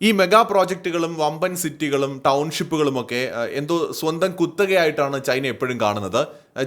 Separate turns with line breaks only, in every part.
ഈ മെഗാ പ്രോജക്റ്റുകളും വമ്പൻ സിറ്റികളും ടൗൺഷിപ്പുകളുമൊക്കെ എന്തോ സ്വന്തം കുത്തകയായിട്ടാണ് ചൈന എപ്പോഴും കാണുന്നത്.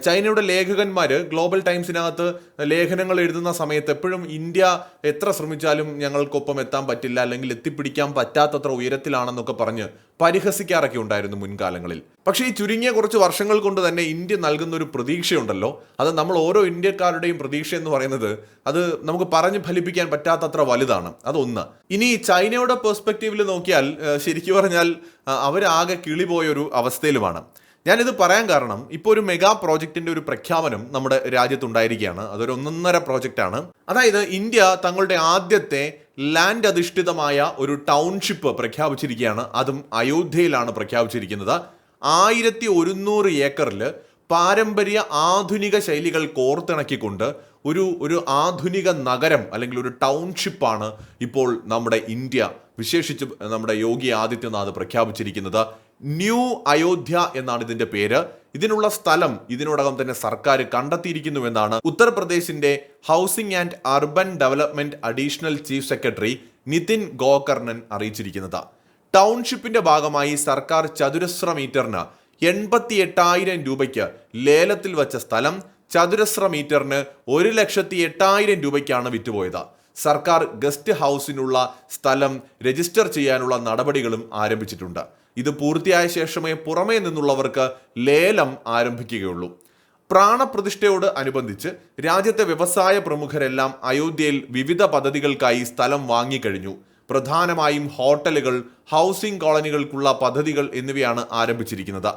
ചൈനയുടെ ലേഖകന്മാർ ഗ്ലോബൽ ടൈംസിനകത്ത് ലേഖനങ്ങൾ എഴുതുന്ന സമയത്ത് എപ്പോഴും ഇന്ത്യ എത്ര ശ്രമിച്ചാലും ഞങ്ങൾക്കൊപ്പം എത്താൻ പറ്റില്ല അല്ലെങ്കിൽ എത്തിപ്പിടിക്കാൻ പറ്റാത്തത്ര ഉയരത്തിലാണെന്നൊക്കെ പറഞ്ഞ് പരിഹസിക്കാറൊക്കെ ഉണ്ടായിരുന്നു മുൻകാലങ്ങളിൽ. പക്ഷേ ഈ ചുരുങ്ങിയ കുറച്ച് വർഷങ്ങൾ കൊണ്ട് തന്നെ ഇന്ത്യ നൽകുന്ന ഒരു പ്രതീക്ഷയുണ്ടല്ലോ. അത് നമ്മൾ ഓരോ ഇന്ത്യക്കാരുടെയും പ്രതീക്ഷ എന്ന് പറയുന്നത് അത് നമുക്ക് പറഞ്ഞു ഫലിപ്പിക്കാൻ പറ്റാത്തത്ര വലുതാണ്. അതൊന്ന്. ഇനി ചൈനയുടെ പെർസ്പെക്റ്റീവിൽ നോക്കിയാൽ ശരിക്കു പറഞ്ഞാൽ അവരാകെ കിളിപോയൊരു അവസ്ഥയിലുമാണ്. ഞാനിത് പറയാൻ കാരണം ഇപ്പോൾ ഒരു മെഗാ പ്രോജക്റ്റിന്റെ ഒരു പ്രഖ്യാപനം നമ്മുടെ രാജ്യത്തുണ്ടായിരിക്കുകയാണ്. അതൊരു ഒന്നൊന്നര പ്രോജക്റ്റാണ്. അതായത് ഇന്ത്യ തങ്ങളുടെ ആദ്യത്തെ ലാൻഡ് അധിഷ്ഠിതമായ ഒരു ടൗൺഷിപ്പ് പ്രഖ്യാപിച്ചിരിക്കുകയാണ്. അതും അയോധ്യയിലാണ് പ്രഖ്യാപിച്ചിരിക്കുന്നത്. ആയിരത്തി ഒരുന്നൂറ് ഏക്കറിൽ പാരമ്പര്യ ആധുനിക ശൈലികൾ കോർത്തിണക്കിക്കൊണ്ട് ഒരു ഒരു ആധുനിക നഗരം അല്ലെങ്കിൽ ഒരു ടൗൺഷിപ്പാണ് ഇപ്പോൾ നമ്മുടെ ഇന്ത്യ വിശേഷിച്ച് നമ്മുടെ യോഗി ആദിത്യനാഥ് പ്രഖ്യാപിച്ചിരിക്കുന്നത്. ന്യൂ അയോധ്യ എന്നാണ് ഇതിന്റെ പേര്. ഇതിനുള്ള സ്ഥലം ഇതിനോടകം തന്നെ സർക്കാർ കണ്ടെത്തിയിരിക്കുന്നുവെന്നാണ് ഉത്തർപ്രദേശിന്റെ housing and urban development additional chief secretary Nitin Gokarnan അറിയിച്ചിരിക്കുന്നത്. ടൗൺഷിപ്പിന്റെ ഭാഗമായി സർക്കാർ ചതുരശ്ര മീറ്ററിന് എൺപത്തി എട്ടായിരം രൂപയ്ക്ക് ലേലത്തിൽ വച്ച സ്ഥലം ചതുരശ്ര മീറ്ററിന് ഒരു ലക്ഷത്തി എട്ടായിരം രൂപയ്ക്കാണ് വിറ്റുപോയത്. സർക്കാർ ഗസ്റ്റ് ഹൗസിനുള്ള സ്ഥലം രജിസ്റ്റർ ചെയ്യാനുള്ള നടപടികളും ആരംഭിച്ചിട്ടുണ്ട്. ഇത് പൂർത്തിയായ ശേഷമേ പുറമേ നിന്നുള്ളവർക്ക് ലേലം ആരംഭിക്കുകയുള്ളൂ. പ്രാണപ്രതിഷ്ഠയോട് അനുബന്ധിച്ച് രാജ്യത്തെ വ്യവസായ പ്രമുഖരെല്ലാം അയോധ്യയിൽ വിവിധ പദ്ധതികൾക്കായി സ്ഥലം വാങ്ങിക്കഴിഞ്ഞു. പ്രധാനമായും ഹോട്ടലുകൾ ഹൗസിംഗ് കോളനികൾക്കുള്ള പദ്ധതികൾ എന്നിവയാണ് ആരംഭിച്ചിരിക്കുന്നത്.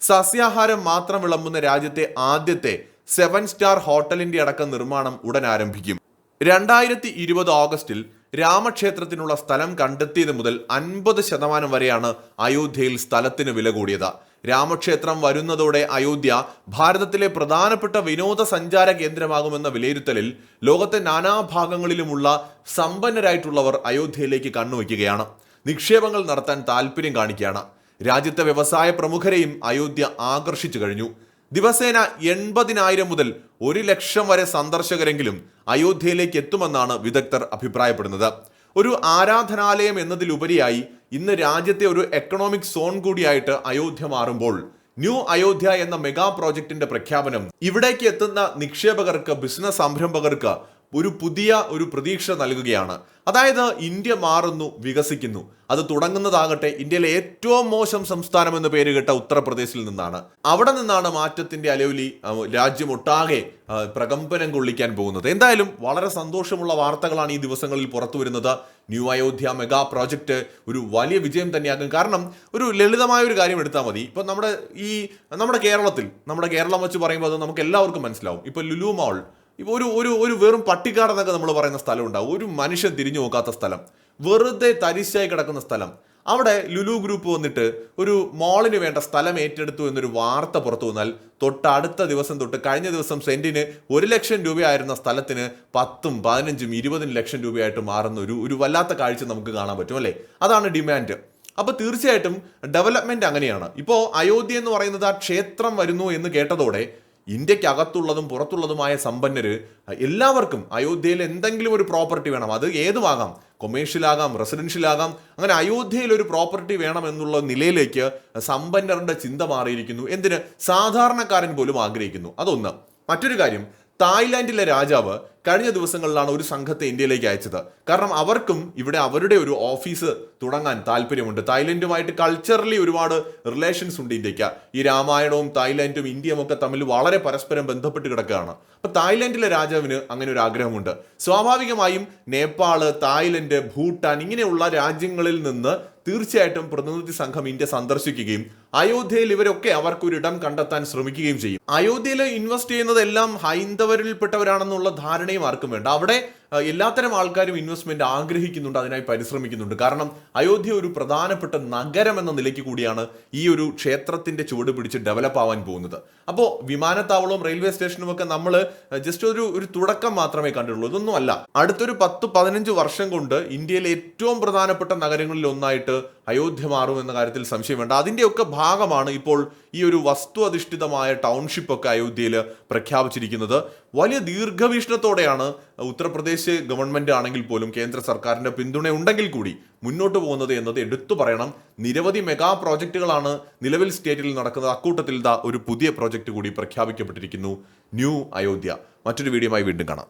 സസ്യാഹാരം മാത്രം വിളമ്പുന്ന രാജ്യത്തെ ആദ്യത്തെ സെവൻ സ്റ്റാർ ഹോട്ടലിന്റെ അടക്കം നിർമ്മാണം ഉടൻ ആരംഭിക്കും. രണ്ടായിരത്തി ഇരുപത് ഓഗസ്റ്റിൽ രാമക്ഷേത്രത്തിനുള്ള സ്ഥലം കണ്ടെത്തിയത് മുതൽ അൻപത് ശതമാനം വരെയാണ് അയോധ്യയിൽ സ്ഥലത്തിന് വില കൂടിയത്. രാമക്ഷേത്രം വരുന്നതോടെ അയോധ്യ ഭാരതത്തിലെ പ്രധാനപ്പെട്ട വിനോദസഞ്ചാര കേന്ദ്രമാകുമെന്ന വിലയിരുത്തലിൽ ലോകത്തെ നാനാഭാഗങ്ങളിലുമുള്ള സമ്പന്നരായിട്ടുള്ളവർ അയോധ്യയിലേക്ക് കണ്ണുവയ്ക്കുകയാണ്. നിക്ഷേപങ്ങൾ നടത്താൻ താല്പര്യം കാണിക്കുകയാണ്. രാജ്യത്തെ വ്യവസായ പ്രമുഖരെയും അയോധ്യ ആകർഷിച്ചു കഴിഞ്ഞു. ദിവസേന എൺപതിനായിരം മുതൽ ഒരു ലക്ഷം വരെ സന്ദർശകരെങ്കിലും അയോധ്യയിലേക്ക് എത്തുമെന്നാണ് വിദഗ്ധർ അഭിപ്രായപ്പെടുന്നത്. ഒരു ആരാധനാലയം എന്നതിലുപരിയായി ഇന്ന് രാജ്യത്തെ ഒരു എക്കണോമിക് സോൺ കൂടിയായിട്ട് അയോധ്യ മാറുമ്പോൾ ന്യൂ അയോധ്യ എന്ന മെഗാ പ്രോജക്റ്റിന്റെ പ്രഖ്യാപനം ഇവിടേക്ക് എത്തുന്ന നിക്ഷേപകർക്ക് ബിസിനസ് സംരംഭകർക്ക് ഒരു പുതിയ ഒരു പ്രതീക്ഷ നൽകുകയാണ്. അതായത് ഇന്ത്യ മാറുന്നു വികസിക്കുന്നു. അത് തുടങ്ങുന്നതാകട്ടെ ഇന്ത്യയിലെ ഏറ്റവും മോശം സംസ്ഥാനം എന്ന് പേര് കേട്ട ഉത്തർപ്രദേശിൽ നിന്നാണ്. അവിടെ നിന്നാണ് മാറ്റത്തിന്റെ അലവലി രാജ്യമൊട്ടാകെ പ്രകമ്പനം കൊള്ളിക്കാൻ പോകുന്നത്. എന്തായാലും വളരെ സന്തോഷമുള്ള വാർത്തകളാണ് ഈ ദിവസങ്ങളിൽ പുറത്തു വരുന്നത്. ന്യൂ അയോധ്യ മെഗാ പ്രോജക്റ്റ് ഒരു വലിയ വിജയം തന്നെയാകും. കാരണം ഒരു ലളിതമായ ഒരു കാര്യം എടുത്താൽ മതി. ഇപ്പൊ നമ്മുടെ ഈ നമ്മുടെ കേരളത്തിൽ നമ്മുടെ കേരളം വെച്ച് പറയുമ്പോൾ അത് നമുക്ക് എല്ലാവർക്കും മനസ്സിലാവും. ഇപ്പൊ ലുലു മാൾ ഇപ്പൊ ഒരു ഒരു ഒരു വെറും പട്ടിക്കാടെന്നൊക്കെ നമ്മൾ പറയുന്ന സ്ഥലം ഉണ്ടാവും ഒരു മനുഷ്യൻ തിരിഞ്ഞു നോക്കാത്ത സ്ഥലം. വെറുതെ തരിശായി കിടക്കുന്ന സ്ഥലം. അവിടെ ലുലു ഗ്രൂപ്പ് വന്നിട്ട് ഒരു മോളിന് വേണ്ട സ്ഥലം ഏറ്റെടുത്തു എന്നൊരു വാർത്ത പുറത്തു വന്നാൽ തൊട്ടടുത്ത ദിവസം തൊട്ട് കഴിഞ്ഞ ദിവസം സെന്റിന് ഒരു ലക്ഷം രൂപയായിരുന്ന സ്ഥലത്തിന് പത്തും പതിനഞ്ചും ഇരുപതും ലക്ഷം രൂപയായിട്ട് മാറുന്ന ഒരു ഒരു വല്ലാത്ത കാഴ്ച നമുക്ക് കാണാൻ പറ്റും അല്ലേ? അതാണ് ഡിമാൻഡ്. അപ്പോൾ തീർച്ചയായിട്ടും ഡെവലപ്മെന്റ് അങ്ങനെയാണ്. ഇപ്പോൾ അയോധ്യ എന്ന് പറയുന്നത് ആ ക്ഷേത്രം വരുന്നു എന്ന് കേട്ടതോടെ ഇന്ത്യയ്ക്ക് അകത്തുള്ളതും പുറത്തുള്ളതുമായ സമ്പന്നർ എല്ലാവർക്കും അയോധ്യയിൽ എന്തെങ്കിലും ഒരു പ്രോപ്പർട്ടി വേണം. അത് ഏതുമാകാം? കൊമേഴ്ഷ്യലാകാം റെസിഡൻഷ്യലാകാം അങ്ങനെ അയോധ്യയിൽ ഒരു പ്രോപ്പർട്ടി വേണം എന്നുള്ള നിലയിലേക്ക് സമ്പന്നരുടെ ചിന്ത മാറിയിരിക്കുന്നു. എന്തിന്? സാധാരണക്കാരൻ പോലും ആഗ്രഹിക്കുന്നു. അതൊന്ന്. മറ്റൊരു കാര്യം തായ്ലാൻഡിലെ രാജാവ് കഴിഞ്ഞ ദിവസങ്ങളിലാണ് ഒരു സംഘത്തെ ഇന്ത്യയിലേക്ക് അയച്ചത്. കാരണം അവർക്കും ഇവിടെ അവരുടെ ഒരു ഓഫീസ് തുടങ്ങാൻ താല്പര്യമുണ്ട്. തായ്ലൻഡുമായിട്ട് കൾച്ചറലി ഒരുപാട് റിലേഷൻസ് ഉണ്ട് ഇന്ത്യയ്ക്ക് ഈ രാമായണവും തായ്ലൻഡും ഇന്ത്യയും ഒക്കെ തമ്മിൽ വളരെ പരസ്പരം ബന്ധപ്പെട്ട് കിടക്കുകയാണ്. അപ്പൊ തായ്ലൻഡിലെ രാജാവിന് അങ്ങനെ ഒരു ആഗ്രഹമുണ്ട്. സ്വാഭാവികമായും നേപ്പാൾ തായ്ലൻഡ് ഭൂട്ടാൻ ഇങ്ങനെയുള്ള രാജ്യങ്ങളിൽ നിന്ന് തീർച്ചയായിട്ടും പ്രതിനിധി സംഘം ഇന്ത്യ സന്ദർശിക്കുകയും അയോധ്യയിൽ ഇവരൊക്കെ അവർക്ക് ഒരു ഇടം കണ്ടെത്താൻ ശ്രമിക്കുകയും ചെയ്യും. അയോധ്യയിൽ ഇൻവെസ്റ്റ് ചെയ്യുന്നതെല്ലാം ഹൈന്ദവരിൽപ്പെട്ടവരാണെന്നുള്ള ധാരണയും ആർക്കും വേണ്ട. അവിടെ എല്ലാത്തരം ആൾക്കാരും ഇൻവെസ്റ്റ്മെന്റ് ആഗ്രഹിക്കുന്നുണ്ട് അതിനായി പരിശ്രമിക്കുന്നുണ്ട്. കാരണം അയോധ്യ ഒരു പ്രധാനപ്പെട്ട നഗരം എന്ന നിലയ്ക്ക് കൂടിയാണ് ഈ ഒരു ക്ഷേത്രത്തിന്റെ ചുവട് പിടിച്ച് ഡെവലപ്പ് ആവാൻ പോകുന്നത്. അപ്പോൾ വിമാനത്താവളവും റെയിൽവേ സ്റ്റേഷനും ഒക്കെ നമ്മൾ ജസ്റ്റ് ഒരു ഒരു തുടക്കം മാത്രമേ കണ്ടിട്ടുള്ളൂ. ഇതൊന്നും അല്ല. അടുത്തൊരു പത്ത് പതിനഞ്ച് വർഷം കൊണ്ട് ഇന്ത്യയിലെ ഏറ്റവും പ്രധാനപ്പെട്ട നഗരങ്ങളിൽ ഒന്നായിട്ട് അയോധ്യ മാറും എന്ന കാര്യത്തിൽ സംശയം വേണ്ട. അതിന്റെയൊക്കെ ഭാഗമാണ് ഇപ്പോൾ ഈ ഒരു വസ്തു അധിഷ്ഠിതമായ ടൗൺഷിപ്പ് ഒക്കെ അയോധ്യയിൽ പ്രഖ്യാപിച്ചിരിക്കുന്നത്. വലിയ ദീർഘവീക്ഷണത്തോടെയാണ് ഉത്തർപ്രദേശ് ഉത്തർപ്രദേശ് ഗവൺമെന്റ് ആണെങ്കിൽ പോലും കേന്ദ്ര സർക്കാരിന്റെ പിന്തുണ ഉണ്ടെങ്കിൽ കൂടി മുന്നോട്ട് പോകുന്നത് എന്നത് എടുത്തു പറയണം. നിരവധി മെഗാ പ്രോജക്റ്റുകളാണ് നിലവിൽ സ്റ്റേറ്റിൽ നടക്കുന്നത്. അക്കൂട്ടത്തിൽ ഒരു പുതിയ പ്രോജക്റ്റ് കൂടി പ്രഖ്യാപിക്കപ്പെട്ടിരിക്കുന്നു. ന്യൂ അയോധ്യ. മറ്റൊരു വീഡിയോയുമായി വീണ്ടും കാണാം.